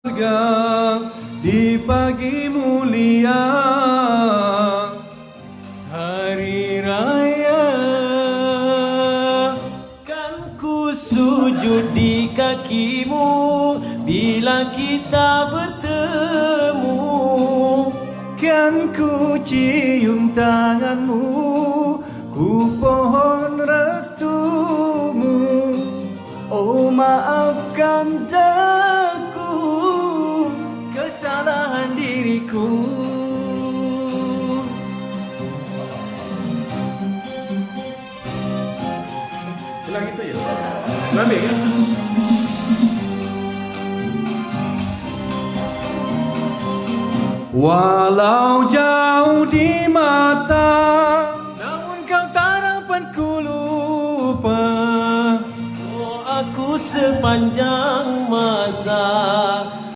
keluarga di pagi mulia hari raya. Kan ku sujud di kakimu Bila kita bertemu. Kan ku cium tanganmu ku pohon restumu. Oh maafkan diriku Ulang itu ya? Ambil kan? Walau jauh di mata Namun kau tak dapat ku lupa Oh aku sepanjang masa